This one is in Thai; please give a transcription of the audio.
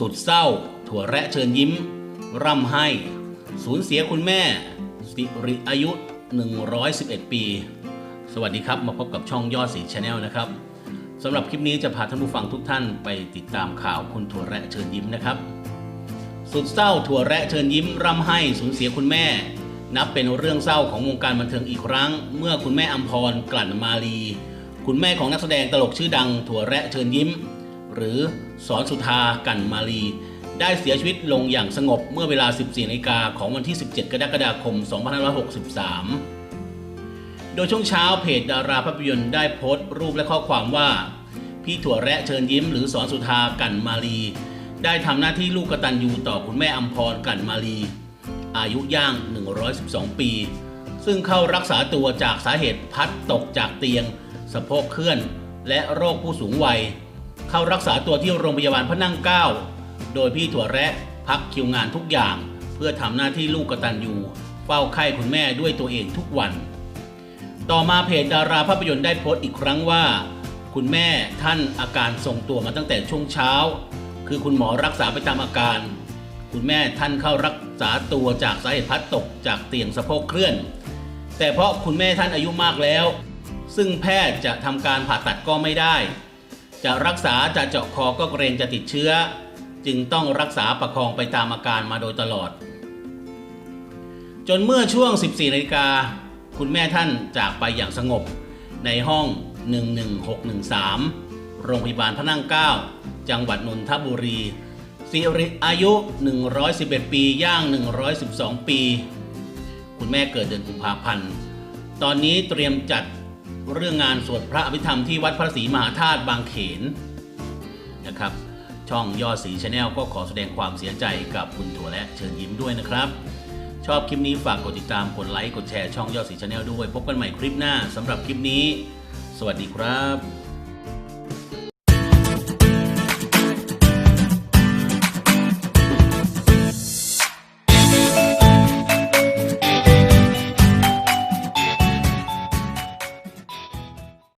สุดเศร้า ถั่วแระเชิญยิ้ม ร่ำให้ สูญเสียคุณแม่ สิริอายุ 111 ปี สวัสดีครับ มาพบกับช่องยอดสีชาแนลนะครับสำหรับคลิปนี้จะพาท่านผู้ฟังทุกท่านไปติดตามข่าวคุณถั่วแระเชิญยิ้มนะครับ สุดเศร้าถั่วแระเชิญยิ้ม ร่ำให้สูญเสียคุณแม่ นับเป็นเรื่องเศร้าของวงการบันเทิงอีกครั้ง เมื่อคุณแม่อัมพรกลั่นมาลี คุณแม่ของนักแสดงตลกชื่อดังถั่วแระเชิญยิ้ม หรือสอนสุธากันมาลี ได้เสียชีวิตลงอย่างสงบเมื่อเวลา 14นาฬิกาของวันที่ 17 กรกฎาคม 2563 โดยช่วงเช้าเพจดาราภาพยนตร์ได้โพสต์รูปและข้อความว่า พี่ถั่วแระเชิญยิ้มหรือสอนสุธากันมาลี ได้ทำหน้าที่ลูกกตัญญูต่อคุณแม่อัมพรกันมาลี อายุย่าง 112 ปี ซึ่งเข้ารักษาตัวจากสาเหตุพัดตกจากเตียงสะโพกเคลื่อน และโรคผู้สูงวัย เข้ารักษาตัวที่โรงพยาบาลพระนั่งเกล้า โดยพี่ถั่วแระพักคิวงานทุกอย่าง เพื่อทำหน้าที่ลูกกตัญญูเฝ้าไข้คุณแม่ด้วยตัวเองทุกวัน ต่อมาเพจดาราภาพยนตร์ได้โพสต์อีกครั้งว่า คุณแม่ท่านอาการทรงตัวมาตั้งแต่ช่วงเช้า คือคุณหมอรักษาไปตามอาการ คุณแม่ท่านเข้ารักษาตัวจากสาเหตุพัดตกจากเตียงสะโพกเคลื่อน แต่เพราะคุณแม่ท่านอายุมากแล้ว ซึ่งแพทย์จะทำการผ่าตัดก็ไม่ได้ จะรักษาจะเจาะคอก็เกรงจะติดเชื้อ จึงต้องรักษาประคองไปตามอาการมาโดยตลอด จนเมื่อช่วง 14นาฬิกาคุณแม่ท่านจากไปอย่างสงบ ในห้อง 11613 โรงพยาบาลพระนั่งเกล้าจังหวัดนนทบุรีสิริอายุ 111 ปีย่าง 112 ปี คุณแม่เกิดเดือนกุมภาพันธ์ ตอนนี้เตรียมจัด เรื่องงานสวดพระอภิธรรมที่วัดพระศรีมหาธาตุบางเขนนะครับ ช่องยอดสีชาแนลก็ขอแสดงความเสียใจกับคุณถั่วและเชิญยิ้มด้วยนะครับ ชอบคลิปนี้ฝากกดติดตามกดไลค์กดแชร์ช่องยอดสีชาแนลด้วย พบกันใหม่คลิปหน้าสำหรับคลิปนี้ สวัสดีครับ